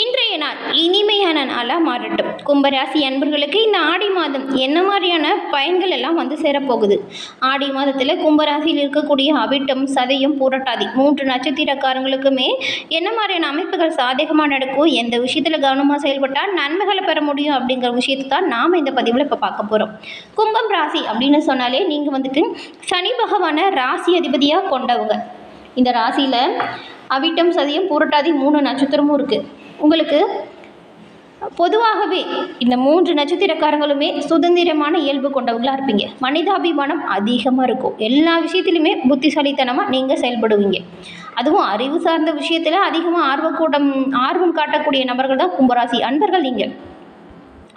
இன்றைய நாள் இனிமையான நாளாக மாறட்டும். கும்பராசி அன்பர்களுக்கு இந்த ஆடி மாதம் என்ன மாதிரியான பயன்கள் எல்லாம் வந்து சேரப்போகுது? ஆடி மாதத்தில் கும்பராசியில் இருக்கக்கூடிய அவிட்டம் சதையும் பூரட்டாதி மூன்று நட்சத்திரக்காரங்களுக்குமே என்ன மாதிரியான அமைப்புகள் சாதகமாக நடக்கும்? எந்த விஷயத்தில் கவனமாக செயல்பட்டால் நன்மைகளை பெற முடியும் அப்படிங்கிற விஷயத்தை தான் நாம் இந்த பதிவில் இப்போ பார்க்க போகிறோம் கும்பம் ராசி அப்படின்னு சொன்னாலே நீங்கள் வந்துட்டு சனி பகவானை ராசி அதிபதியாக கொண்டவங்க. இந்த ராசியில் அவிட்டம் சதயம் பூரட்டாதி மூணு நட்சத்திரமும் இருக்குது உங்களுக்கு பொதுவாகவே இந்த மூன்று நட்சத்திரக்காரங்களுமே சுதந்திரமான இயல்பு கொண்டவங்களாக இருப்பீங்க. மனிதாபிமானம் அதிகமாக இருக்கும். எல்லா விஷயத்திலுமே புத்திசாலித்தனமாக நீங்கள் செயல்படுவீங்க. அதுவும் அறிவு சார்ந்த விஷயத்தில் அதிகமாக ஆர்வக்கூடம் ஆர்வம் காட்டக்கூடிய நபர்கள் தான் கும்பராசி அன்பர்கள் நீங்கள்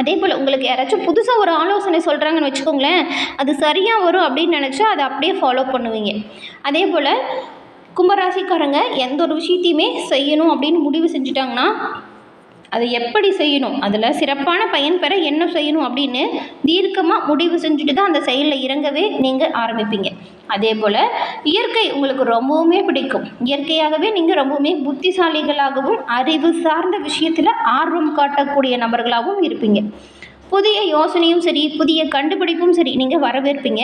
அதே போல் உங்களுக்கு யாராச்சும் புதுசாக ஒரு ஆலோசனை சொல்கிறாங்கன்னு வச்சுக்கோங்களேன் அது சரியாக வரும் அப்படின்னு நினச்சா அதை அப்படியே ஃபாலோ பண்ணுவீங்க. அதே போல் கும்பராசிக்காரங்க எந்த ஒரு விஷயத்தையுமே செய்யணும் அப்படின்னு முடிவு செஞ்சுட்டாங்கன்னா அதை எப்படி செய்யணும்? அதில் சிறப்பான பயன் பெற என்ன செய்யணும் அப்படின்னு தீர்க்கமாக முடிவு செஞ்சுட்டு தான் அந்த செயலில் இறங்கவே நீங்கள் ஆரம்பிப்பீங்க. அதே போல் இயற்கை உங்களுக்கு ரொம்பவுமே பிடிக்கும். இயற்கையாகவே நீங்கள் ரொம்பவுமே புத்திசாலிகளாகவும் அறிவு சார்ந்த விஷயத்தில் ஆர்வம் காட்டக்கூடிய நபர்களாகவும் இருப்பீங்க. புதிய யோசனையும் சரி புதிய கண்டுபிடிப்பும் சரி நீங்கள் வரவேற்பீங்க.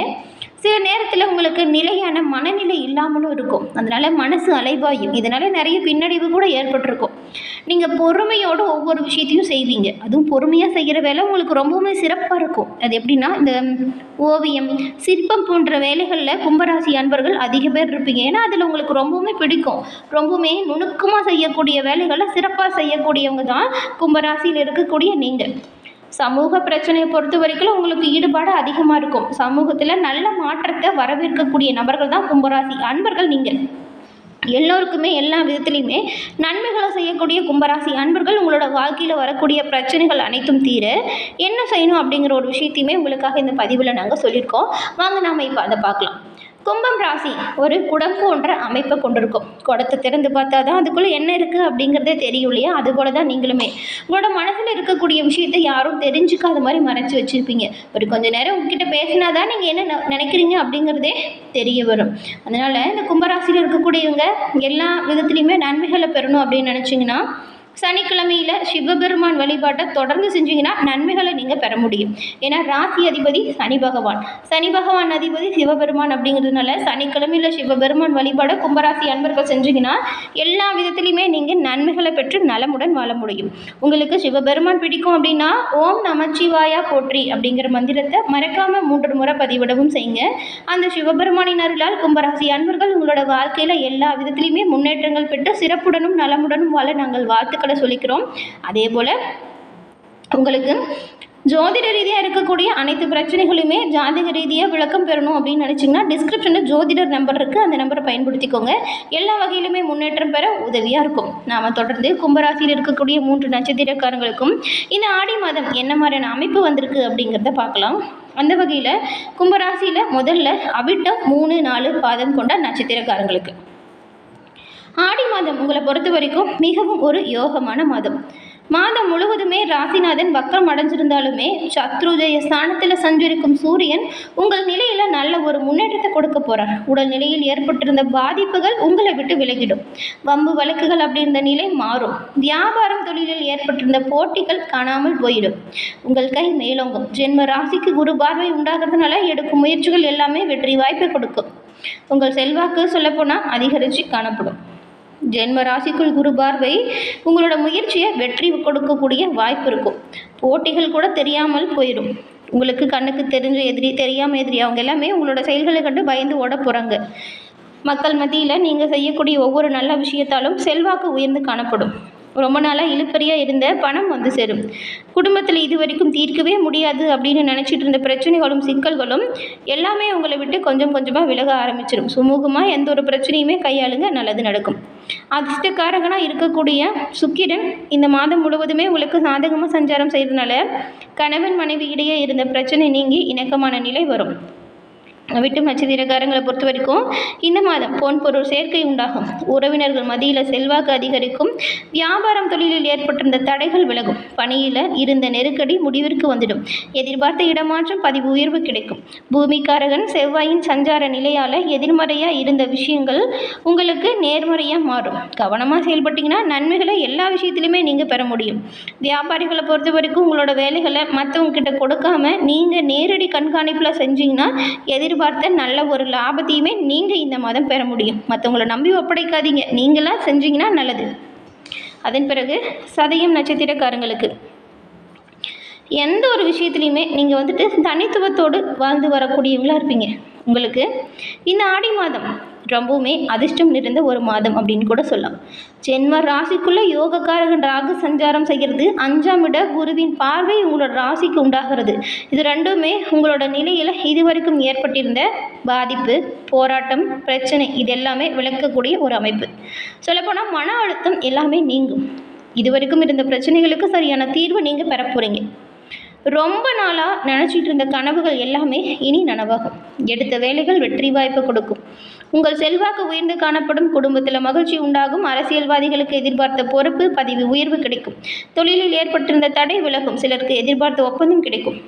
சில நேரத்தில் உங்களுக்கு நிலையான மனநிலை இல்லாமலும் இருக்கும். அதனால் மனசு அலைபாயும். இதனால் நிறைய பின்னடைவு கூட ஏற்பட்டிருக்கும். நீங்கள் பொறுமையோடு ஒவ்வொரு விஷயத்தையும் செய்வீங்க. அதுவும் பொறுமையாக செய்கிற வேலை உங்களுக்கு ரொம்பவுமே சிறப்பாக இருக்கும். அது எப்படின்னா இந்த ஓவியம் சிற்பம் போன்ற வேலைகளில் கும்பராசி அன்பர்கள் அதிக பேர் இருப்பீங்க. ஏன்னா அதில் உங்களுக்கு ரொம்பவுமே பிடிக்கும். ரொம்பவுமே நுணுக்கமாக செய்யக்கூடிய வேலைகளை சிறப்பாக செய்யக்கூடியவங்க தான் கும்பராசியில் இருக்கக்கூடிய நீங்கள் சமூக பிரச்சனையை பொறுத்த வரைக்கும் உங்களுக்கு ஈடுபாடு அதிகமாக இருக்கும். சமூகத்தில் நல்ல மாற்றத்தை வரவேற்கக்கூடிய நபர்கள் தான் கும்பராசி. அன்பர்கள் நீங்கள் எல்லோருக்குமே எல்லா விதத்துலையுமே நன்மைகளை செய்யக்கூடிய கும்பராசி. அன்பர்கள் உங்களோட வாழ்க்கையில் வரக்கூடிய பிரச்சனைகள் அனைத்தும் தீர என்ன செய்யணும் அப்படிங்கிற ஒரு விஷயத்தையுமே உங்களுக்காக இந்த பதிவில் நாங்கள் சொல்லியிருக்கோம். வாங்க நாம் இப்போ அதை பார்க்கலாம். கும்பம் ராசி ஒரு குடம் போன்ற அமைப்பை கொண்டிருக்கும். குடத்தை திறந்து பார்த்தா தான் அதுக்குள்ளே என்ன இருக்குது அப்படிங்கிறதே தெரியும் இல்லையா? அது போல தான் நீங்களுமே. உங்களோட மனசில் இருக்கக்கூடிய விஷயத்தை யாரும் தெரிஞ்சுக்காத மாதிரி மறைச்சி வச்சுருப்பீங்க. ஒரு கொஞ்சம் நேரம் உங்ககிட்ட பேசினா தான் நீங்கள் என்ன நினைக்கிறீங்க அப்படிங்கிறதே தெரிய வரும். அதனால் இந்த கும்பராசியில் இருக்கக்கூடியவங்க எல்லா விதத்துலேயுமே நன்மைகளை பெறணும் அப்படின்னு நினச்சிங்கன்னா சனிக்கிழமையில் சிவபெருமான் வழிபாட்டை தொடர்ந்து செஞ்சீங்கன்னா நன்மைகளை நீங்கள் பெற முடியும். ஏன்னா ராசி அதிபதி சனி பகவான். சனி பகவான் அதிபதி சிவபெருமான் அப்படிங்கிறதுனால சனிக்கிழமையில் சிவபெருமான் வழிபாடை கும்பராசி அன்பர்கள் செஞ்சீங்கன்னா எல்லா விதத்துலையுமே நீங்கள் நன்மைகளை பெற்று நலமுடன் வாழ முடியும். உங்களுக்கு சிவபெருமான் பிடிக்கும் அப்படின்னா ஓம் நமச்சிவாயா போற்றி அப்படிங்கிற மந்திரத்தை மறக்காமல் மூன்று முறை பதிவிடவும் செய்யுங்க. அந்த சிவபெருமானின் அருளால் கும்பராசி அன்பர்கள் உங்களோட வாழ்க்கையில் எல்லா விதத்துலையுமே முன்னேற்றங்கள் பெற்று சிறப்புடனும் நலமுடனும் வாழ நாங்கள் வாழ்த்துக்கள் சொல்லிக்கிறோம். அதே போல் உங்களுக்கு ஜோதிட ரீதியாக இருக்கக்கூடிய அனைத்து பிரச்சனைகளுமே ஜாதக ரீதியாக விளக்கம் பெறணும் அப்படின்னு நினச்சிங்கன்னா டிஸ்கிரிப்ஷனில் ஜோதிடர் நம்பர் இருக்குது அந்த நம்பரை பயன்படுத்திக்கோங்க. எல்லா வகையிலுமே முன்னேற்றம் பெற உதவியாக இருக்கும். நாம் தொடர்ந்து கும்பராசியில் இருக்கக்கூடிய மூன்று நட்சத்திரக்காரங்களுக்கும் இந்த ஆடி மாதம் என்ன மாதிரியான அமைப்பு வந்திருக்கு அப்படிங்கிறத பார்க்கலாம். அந்த வகையில் கும்பராசியில் முதல்ல அவிட்டம் மூணு நாலு பாதம் கொண்ட நட்சத்திரக்காரங்களுக்கு. ஆடி மாதம் உங்களை பொறுத்த வரைக்கும் மிகவும் ஒரு யோகமான மாதம். மாதம் முழுவதுமே ராசிநாதன் வக்கரம் அடைஞ்சிருந்தாலுமே சத்ருஜய ஸ்தானத்தில் சஞ்சரிக்கும் சூரியன் உங்கள் நிலையில் நல்ல ஒரு முன்னேற்றத்தை கொடுக்க போகிறார் உடல் நிலையில் ஏற்பட்டிருந்த பாதிப்புகள் உங்களை விட்டு விலகிடும். வம்பு வழக்குகள் அப்படி இருந்த நிலை மாறும். வியாபாரம் தொழிலில் ஏற்பட்டிருந்த போட்டிகள் காணாமல் போயிடும். உங்கள் கை மேலோங்கும். ஜென்ம ராசிக்கு குரு பார்வை உண்டாகிறதுனால எடுக்கும் முயற்சிகள் எல்லாமே வெற்றி வாய்ப்பை கொடுக்கும். உங்கள் செல்வாக்கு சொல்லப்போனால் அதிகரித்து காணப்படும். ஜென்ம ராசிக்குள் குரு பார்வை உங்களோட முயற்சியை வெற்றி கொடுக்கக்கூடிய வாய்ப்பு இருக்கும். போட்டிகள் கூட தெரியாமல் போயிடும். உங்களுக்கு கண்ணுக்கு தெரிஞ்ச எதிரி தெரியாமல் எதிரி அவங்க எல்லாமே உங்களோட செயல்களை கண்டு பயந்து ஓட போகிறாங்க மக்கள் மத்தியில் நீங்கள் செய்யக்கூடிய ஒவ்வொரு நல்ல விஷயத்தாலும் செல்வாக்கு உயர்ந்து காணப்படும். ரொம்ப நாளாக இழுப்பறியாக இருந்த பணம் வந்து சேரும். குடும்பத்தில் இது வரைக்கும் தீர்க்கவே முடியாது அப்படின்னு நினச்சிட்டு இருந்த பிரச்சனைகளும் சிக்கல்களும் எல்லாமே உங்களை விட்டு கொஞ்சம் கொஞ்சமாக விலக ஆரம்பிச்சிடும் சுமூகமாக எந்த ஒரு பிரச்சனையுமே கையாளுங்க நல்லது நடக்கும். அதிர்ஷ்டக்காரகனாக இருக்கக்கூடிய சுக்கிரன் இந்த மாதம் முழுவதுமே உங்களுக்கு சாதகமாக சஞ்சாரம் செய்கிறதுனால கணவன் மனைவி இடையே இருந்த பிரச்சனை நீங்கி இணக்கமான நிலை வரும். விட்டும் நட்சத்திரக்காரங்களை பொறுத்த வரைக்கும் இந்த மாதம் பொன் பொருள் சேர்க்கை உண்டாகும். உறவினர்கள் மத்தியில் செல்வாக்கு அதிகரிக்கும். வியாபாரம் தொழிலில் ஏற்பட்டிருந்த தடைகள் விலகும். பணியில் இருந்த நெருக்கடி முடிவிற்கு வந்துடும். எதிர்பார்த்த இடமாற்றம் பதிவு உயர்வு கிடைக்கும். பூமிக்காரகன் செவ்வாயின் சஞ்சார நிலையால் எதிர்மறையாக இருந்த விஷயங்கள் உங்களுக்கு நேர்மறையாக மாறும். கவனமாக செயல்பட்டீங்கன்னா நன்மைகளை எல்லா விஷயத்துலையுமே நீங்கள் பெற முடியும். வியாபாரிகளை பொறுத்த வரைக்கும் உங்களோட வேலைகளை மற்றவங்க கிட்ட கொடுக்காம நீங்கள் நேரடி கண்காணிப்பில் செஞ்சீங்கன்னா எதிர்பார்த்த நல்ல ஒரு லாபத்தையுமே நீங்கள் இந்த மாதம் பெற முடியும். மற்றவங்கள நம்பி ஒப்படைக்காதீங்க. நீங்களாக செஞ்சீங்கன்னா நல்லது. அதன் பிறகு சதயம் நட்சத்திரக்காரங்களுக்கு. எந்த ஒரு விஷயத்துலையுமே நீங்கள் வந்துட்டு தனித்துவத்தோடு வாழ்ந்து வரக்கூடியவங்களாக இருப்பீங்க. உங்களுக்கு இந்த ஆடி மாதம் ரொம்பவுமே அதிர்ஷ்டம் நிறைந்த ஒரு மாதம் அப்படின்னு கூட சொல்லலாம். ஜென்ம ராசிக்குள்ளே யோகக்காரகன் ராகு சஞ்சாரம் செய்கிறது அஞ்சாம் இட குருவின் பார்வை உங்களோட ராசிக்கு உண்டாகிறது. இது ரெண்டுமே உங்களோட நிலையில் இதுவரைக்கும் ஏற்பட்டிருந்த பாதிப்பு போராட்டம் பிரச்சனை இது எல்லாமே விளக்கக்கூடிய ஒரு அமைப்பு. சொல்லப்போனால் மன அழுத்தம் எல்லாமே நீங்கும். இதுவரைக்கும் இருந்த பிரச்சனைகளுக்கு சரியான தீர்வு நீங்கள் பெற போகிறீங்க ரொம்ப நாளாக நினச்சிட்டு இருந்த கனவுகள் எல்லாமே இனி நனவாகும். எடுத்த வேலைகள் வெற்றி வாய்ப்பு கொடுக்கும். உங்கள் செல்வாக்கு உயர்ந்து காணப்படும் குடும்பத்தில் மகிழ்ச்சி உண்டாகும். அரசியல்வாதிகளுக்கு எதிர்பார்த்த பொறுப்பு பதிவு உயர்வு கிடைக்கும். தொழிலில் ஏற்பட்டிருந்த தடை விலகும். சிலருக்கு எதிர்பார்த்த ஒப்பந்தம் கிடைக்கும்.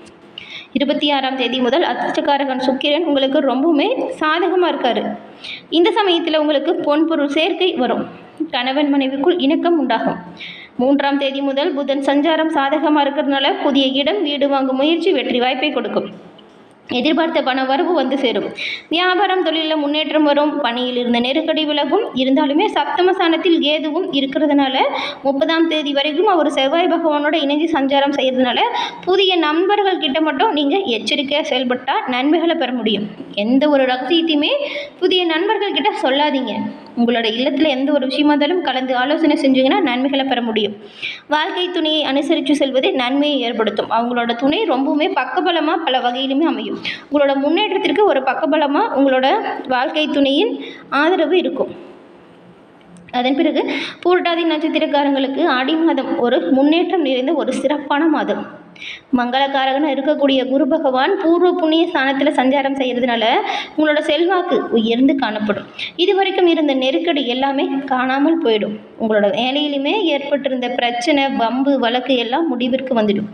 இருபத்தி ஆறாம் தேதி முதல் அதிர்ஷ்டக்காரகன் சுக்கிரன் உங்களுக்கு ரொம்பவுமே சாதகமாக இருக்கார். இந்த சமயத்தில் உங்களுக்கு பொன்பொருள் சேர்க்கை வரும். கணவன் மனைவிக்குள் இணக்கம் உண்டாகும். மூன்றாம் தேதி முதல் புதன் சஞ்சாரம் சாதகமாக இருக்கிறதுனால புதிய இடம் வீடு வாங்கும் முயற்சி வெற்றி வாய்ப்பை கொடுக்கும். எதிர்பார்த்த பண வரவு வந்து சேரும். வியாபாரம் தொழிலில் முன்னேற்றம் வரும். பணியில் இருந்த நெருக்கடி விலகும். இருந்தாலுமே சப்தமசானத்தில் கேதுவும் இருக்கிறதுனால முப்பதாம் தேதி வரைக்கும் அவர் செவ்வாய் பகவானோட இணைஞ்சு சஞ்சாரம் செய்கிறதுனால புதிய நண்பர்கள் கிட்ட மட்டும் நீங்கள் எச்சரிக்கையாக செயல்பட்டால் நன்மைகளை பெற முடியும். எந்த ஒரு ரகசியத்தையுமே புதிய நண்பர்கள் கிட்ட சொல்லாதீங்க. உங்களோட இல்லத்தில் எந்த ஒரு விஷயமா இருந்தாலும் கலந்து ஆலோசனை செஞ்சீங்கன்னா நன்மைகளை பெற முடியும். வாழ்க்கை துணையை அனுசரித்து செல்வது நன்மையை ஏற்படுத்தும். அவங்களோட துணை ரொம்பவுமே பக்கபலமாக பல வகையிலுமே அமையும். உங்களோட முன்னேற்றத்திற்கு ஒரு பக்கபலமாக உங்களோட வாழ்க்கை துணையின் ஆதரவு இருக்கும். அதன் பிறகு பூரட்டாதி நட்சத்திரக்காரங்களுக்கு ஆடி மாதம் ஒரு முன்னேற்றம் நிறைந்த ஒரு சிறப்பான மாதம். மங்களகாரகனாக இருக்கக்கூடிய குரு பகவான் பூர்வ புண்ணிய ஸ்தானத்தில் சஞ்சாரம் செய்கிறதுனால உங்களோட செல்வாக்கு உயர்ந்து காணப்படும். இது வரைக்கும் இருந்த நெருக்கடி எல்லாமே காணாமல் போயிடும். உங்களோட வேலையிலுமே ஏற்பட்டிருந்த பிரச்சனை வம்பு வழக்கு எல்லாம் முடிவிற்கு வந்துடும்.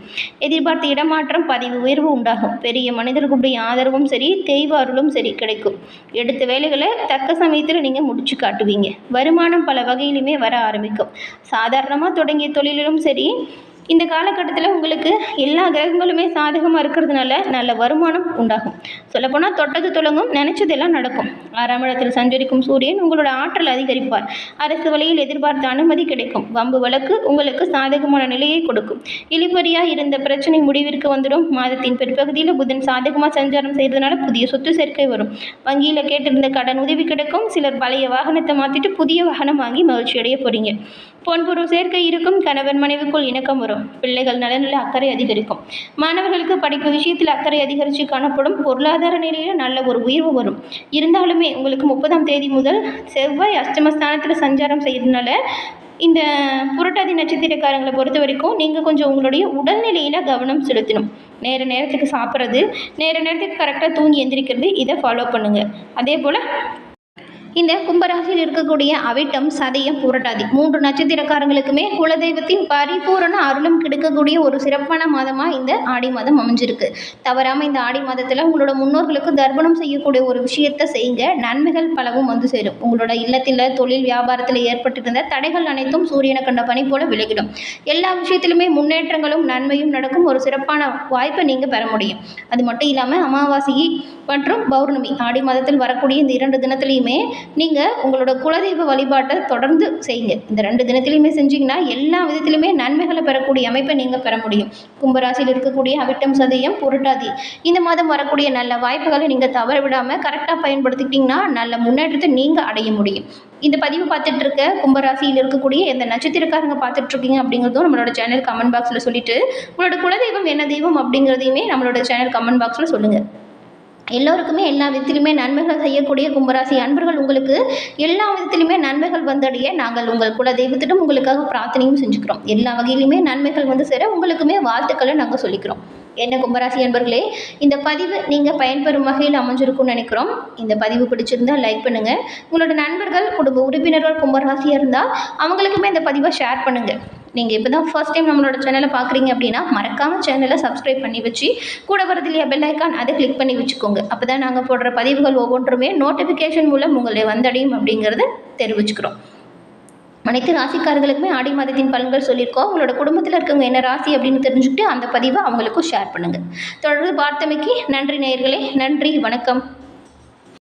எதிர்பார்த்த இடமாற்றம் பதிவு உயர்வு உண்டாகும். பெரிய மனிதர்களுடைய ஆதரவும் சரி தெய்வ அருளும் சரி கிடைக்கும். எடுத்த வேலைகளை தக்க சமயத்தில் நீங்கள் முடிச்சு காட்டுவீங்க. வருமானம் பல வகையிலுமே வர ஆரம்பிக்கும். சாதாரணமாக தொடங்கிய தொழிலிலும் சரி இந்த காலகட்டத்தில் உங்களுக்கு எல்லா கிரகங்களுமே சாதகமாக இருக்கிறதுனால நல்ல வருமானம் உண்டாகும். சொல்லப்போனால் தொட்டது தொடங்கும் நினைச்சதெல்லாம் நடக்கும். ஆறாம் இடத்தில் சஞ்சரிக்கும் சூரியன் உங்களோட ஆற்றல் அதிகரிப்பார். அரசு வழியில் எதிர்பார்த்த அனுமதி கிடைக்கும். வம்பு வழக்கு உங்களுக்கு சாதகமான நிலையை கொடுக்கும். இழிபறியாக இருந்த பிரச்சனை முடிவிற்கு வந்துடும். மாதத்தின் பிற்பகுதியில் புதன் சாதகமாக சஞ்சாரம் செய்கிறதுனால புதிய சொத்து சேர்க்கை வரும். வங்கியில் கேட்டிருந்த கடன் உதவி கிடைக்கும். சிலர் பழைய வாகனத்தை மாற்றிட்டு புதிய வாகனம் வாங்கி மகிழ்ச்சி அடைய போகிறீங்க பொன்பொருள் சேர்க்கை இருக்கும். கணவன் மனைவிக்குள் இணக்கம் வரும். பிள்ளைகள் நலனில் அக்கறை அதிகரிக்கும். மாணவர்களுக்கு படிப்பு விஷயத்தில் அக்கறை அதிகரித்து காணப்படும் பொருளாதார நிலையில் நல்ல ஒரு உயர்வு வரும். இருந்தாலுமே உங்களுக்கு முப்பதாம் தேதி முதல் செவ்வாய் அஷ்டமஸ்தானத்தில் சஞ்சாரம் செய்யறதுனால இந்த புரட்டாதி நட்சத்திரக்காரங்களை பொறுத்த வரைக்கும் நீங்கள் கொஞ்சம் உங்களுடைய உடல்நிலையில் கவனம் செலுத்தணும். நேர நேரத்துக்கு சாப்பிட்றது நேர நேரத்துக்கு கரெக்டாக தூங்கி எந்திரிக்கிறது இதை ஃபாலோ பண்ணுங்கள் அதே போல் இந்த கும்பராசியில் இருக்கக்கூடிய அவிட்டம் சதயம் புரட்டாதி மூன்று நட்சத்திரக்காரங்களுக்குமே குலதெய்வத்தின் பரிபூரண அருளும் கிடைக்கக்கூடிய ஒரு சிறப்பான மாதமாக இந்த ஆடி மாதம் அமைஞ்சிருக்கு. தவறாமல் இந்த ஆடி மாதத்தில் உங்களோட முன்னோர்களுக்கு தர்ப்பணம் செய்யக்கூடிய ஒரு விஷயத்தை செய்யுங்க. நன்மைகள் பலவும் வந்து சேரும். உங்களோட இல்லத்தில் தொழில் வியாபாரத்தில் ஏற்பட்டிருந்த தடைகள் அனைத்தும் சூரியனை கண்ட பனி போல விலகிடும். எல்லா விஷயத்திலுமே முன்னேற்றங்களும் நன்மையும் நடக்கும். ஒரு சிறப்பான வாய்ப்பை நீங்கள் பெற முடியும். அது மட்டும் இல்லாமல் அமாவாசை மற்றும் பௌர்ணமி ஆடி மாதத்தில் வரக்கூடிய இந்த இரண்டு தினத்துலையுமே நீங்கள் உங்களோட குலதெய்வ வழிபாட்டை தொடர்ந்து செய்யுங்க. இந்த ரெண்டு தினத்திலையுமே செஞ்சீங்கன்னா எல்லா விதத்திலுமே நன்மைகளை பெறக்கூடிய அமைப்பை நீங்கள் பெற முடியும். கும்பராசியில் இருக்கக்கூடிய அவிட்டம் சதயம் புரட்டாதி. இந்த மாதம் வரக்கூடிய நல்ல வாய்ப்புகளை நீங்கள் தவற விடாமல் கரெக்டாக பயன்படுத்திக்கிட்டிங்கன்னா நல்ல முன்னேற்றத்தை நீங்கள் அடைய முடியும். இந்த பதிவு பார்த்துட்டு இருக்க கும்பராசியில் இருக்கக்கூடிய எந்த நட்சத்திரக்காரங்க பார்த்துட்டு இருக்கீங்க அப்படிங்கிறதும் நம்மளோட சேனல் கமெண்ட் பாக்ஸில் சொல்லிட்டு உங்களோட குலதெய்வம் என்ன தெய்வம் அப்படிங்கிறதையுமே நம்மளோட சேனல் கமெண்ட் பாக்ஸில் சொல்லுங்கள் எல்லோருக்குமே எல்லா விதத்திலுமே நன்மைகள் செய்யக்கூடிய கும்பராசி அன்பர்கள் உங்களுக்கு எல்லா விதத்திலுமே நன்மைகள் வந்தடைய நாங்கள் உங்கள் குல தெய்வத்திடம் உங்களுக்காக பிரார்த்தனையும் செஞ்சுக்கிறோம். எல்லா வகையிலுமே நன்மைகள் வந்து சேர உங்களுக்குமே வாழ்த்துக்களை நாங்கள் சொல்லிக்கிறோம். என்ன கும்பராசி என்பர்களே இந்த பதிவு நீங்கள் பயன்பெறும் வகையில் அமைஞ்சிருக்கும்னு நினைக்கிறோம். இந்த பதிவு பிடிச்சிருந்தா லைக் பண்ணுங்கள் உங்களோட நண்பர்கள் குடும்ப உறுப்பினர்கள் கும்பராசியாக இருந்தால் அவங்களுக்குமே இந்த பதிவை ஷேர் பண்ணுங்கள் நீங்கள் இப்போ தான் ஃபர்ஸ்ட் டைம் நம்மளோட சேனலை பார்க்குறீங்க அப்படின்னா மறக்காமல் சேனலை சப்ஸ்கிரைப் பண்ணி வச்சு கூட வரது இல்லையா பெல் ஐக்கான் அதை கிளிக் பண்ணி வச்சுக்கோங்க. அப்போ தான் நாங்கள் போடுற பதிவுகள் ஒவ்வொன்றுமே நோட்டிஃபிகேஷன் மூலம் உங்களை வந்தடையும் அப்படிங்கிறத தெரிவிச்சுக்கிறோம். அனைத்து ராசிக்காரர்களுக்குமே ஆடி மாதத்தின் பலன்கள் சொல்லியிருக்கோம். உங்களோட குடும்பத்தில் இருக்கவங்க என்ன ராசி அப்படின்னு தெரிஞ்சுக்கிட்டு அந்த பதிவை அவங்களுக்கும் ஷேர் பண்ணுங்கள் தொடர்ந்து பார்த்தமைக்கு நன்றி நேயர்களே நன்றி வணக்கம்.